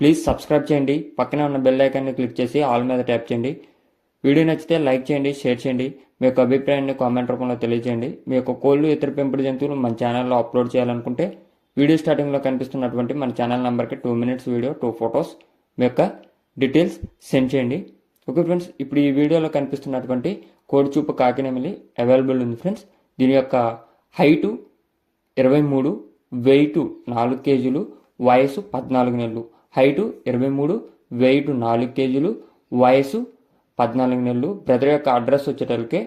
Please subscribe చేయండి. పక్కనే ఉన్న బెల్ ఐకాన్ని క్లిక్ చేసి ఆల్ మీద ట్యాప్ చేయండి. వీడియో నచ్చితే లైక్ చేయండి షేర్ చేయండి. మీ యొక్క అభిప్రాయాన్ని కామెంట్ రూపంలో తెలియజేయండి. మీ యొక్క కోళ్ళు ఇతర పెంపుడు జంతువులు మన ఛానల్లో అప్లోడ్ చేయాలనుకుంటే వీడియో స్టార్టింగ్లో కనిపిస్తున్నటువంటి మన ఛానల్ నెంబర్కి two minutes video two photos మీ యొక్క డీటెయిల్స్ సెండ్ చేయండి. ఓకే ఫ్రెండ్స్ ఇప్పుడు ఈ వీడియోలో కనిపిస్తున్నటువంటి కోడిచూపు కాకినెమిలి అవైలబుల్ ఉంది ఫ్రెండ్స్ దీని యొక్క హైటు ఇరవై మూడు వెయిట్ నాలుగు కేజీలు వయసు పద్నాలుగు నెలలు. హైటు ఇరవై మూడు వెయిట్ నాలుగు కేజీలు వయసు పద్నాలుగు నెలలు. బ్రదర్ యొక్క అడ్రస్ వచ్చేటప్పటికే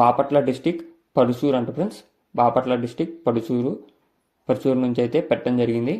బాపట్ల డిస్టిక్ పడుసూరు అంట ఫ్రెండ్స్. బాపట్ల డిస్టిక్ పడుసూరు. పడుసూరు నుంచి అయితే పెట్టడం జరిగింది.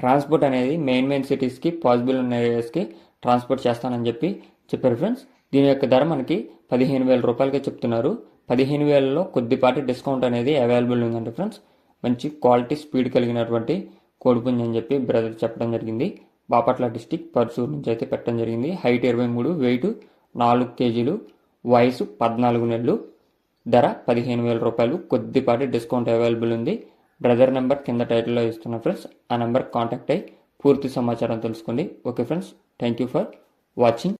ట్రాన్స్పోర్ట్ అనేది మెయిన్ మెయిన్ సిటీస్కి పాసిబుల్ ఉన్న ఏరియాస్కి ట్రాన్స్పోర్ట్ చేస్తానని చెప్పి చెప్పారు ఫ్రెండ్స్. దీని యొక్క ధర మనకి పదిహేను వేల రూపాయలకే చెప్తున్నారు. పదిహేను వేలలో కొద్దిపాటి డిస్కౌంట్ అనేది అవైలబుల్ ఉందండి ఫ్రెండ్స్. మంచి క్వాలిటీ స్పీడ్ కలిగినటువంటి కోడిపుంజి అని చెప్పి బ్రదర్ చెప్పడం జరిగింది. బాపట్ల డిస్టిక్ పర్సూరు నుంచి అయితే పెట్టడం జరిగింది. హైట్ ఇరవై మూడు వెయిట్ నాలుగు కేజీలు వయసు పద్నాలుగు నెలలు ధర పదిహేను వేల రూపాయలు. కొద్దిపాటి డిస్కౌంట్ అవైలబుల్ ఉంది. బ్రదర్ నెంబర్ కింద టైటిల్లో ఇస్తున్న ఫ్రెండ్స్ ఆ నెంబర్ కాంటాక్ట్ అయ్యి పూర్తి సమాచారం తెలుసుకోండి okay friends thank you for watching.